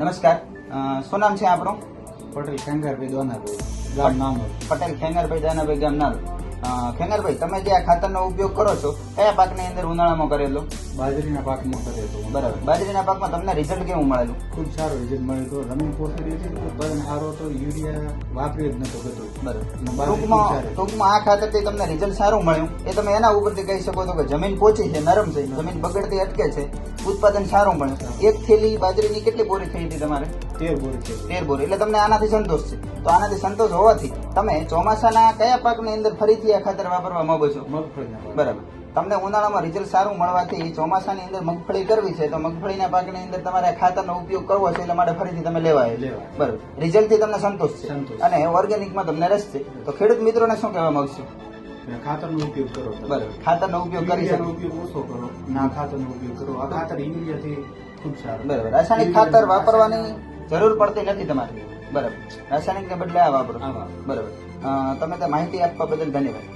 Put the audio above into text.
નમસ્કાર. શું નામ છે આપણું? પટેલ ખેંગારભાઈ દોનાભાઈ ગામ નામોદ. પટેલ ખેંગારભાઈ દાનાભાઈ ગામના અ, ખેંગારભાઈ તમે જે આ ખાતરનો ઉપયોગ કરો છો કયા પાકની અંદર ઉનાળામાં કરેલો? બાજરીના પાકમાં કરે તો બરાબર. બાજરીના પાકમાં તમને રિઝલ્ટ કેવું મળેલું? ખૂબ સારો રિઝલ્ટ મળ્યો તો જમીન પોસી હતી ઉત્પાદન સારો તો યુરિયા વાપરી જ નતો બધું બરાબર. ટૂંકમાં ટૂંકમાં આ ખાતરથી તમને રિઝલ્ટ સારું મળ્યું. એ તમે એના ઉપરથી કહી શકો છો કે જમીન પોચી છે નરમ છે. જમીન બગડતી અટકે છે. ઉત્પાદન સારું મળ્યું. એક થેલી બાજરીની કેટલી બોરી થઈ હતી તમારે? તેર બોરી છે તેર બોરી. એટલે તમને આનાથી સંતોષ છે. તો આનાથી સંતોષ હોવાથી તમે ચોમાસાના કયા પાકની અંદર ફરીથી આ ખાતર વાપરવા માંગો છો? મગફળીના બરાબર. તમને ઉનાળામાં રિઝલ્ટ સારું મળવાથી ચોમાસાની અંદર મગફળી કરવી છે તો મગફળીના પાકની અંદર તમારે ખાતરનો ઉપયોગ કરવો છે એટલે માટે ફરીથી તમે લેવા આવ્યા. લેવા. બરાબર રિઝલ્ટથી તમને સંતોષ છે. અને ઓર્ગેનિકમાં તમને રસ છે. તો ખેડૂત મિત્રોને શું કહેવા માંગશો? ખાતરનો ઉપયોગ કરો. બરાબર. ખાતરનો ઉપયોગ કરી ઉપયોગ ઓછો કરો. ના ખાતરનો ઉપયોગ કરો. આ ખાતર યુરિયાથી ખૂબ સારું. બરાબર. રાસાયણિક ખાતર વાપરવાની જરૂર પડતી નથી તમારે. બરાબર. રાસાયણિકને બદલે આ વાપરો. બરાબર. તમે તો માહિતી આપવા બદલ ધન્યવાદ.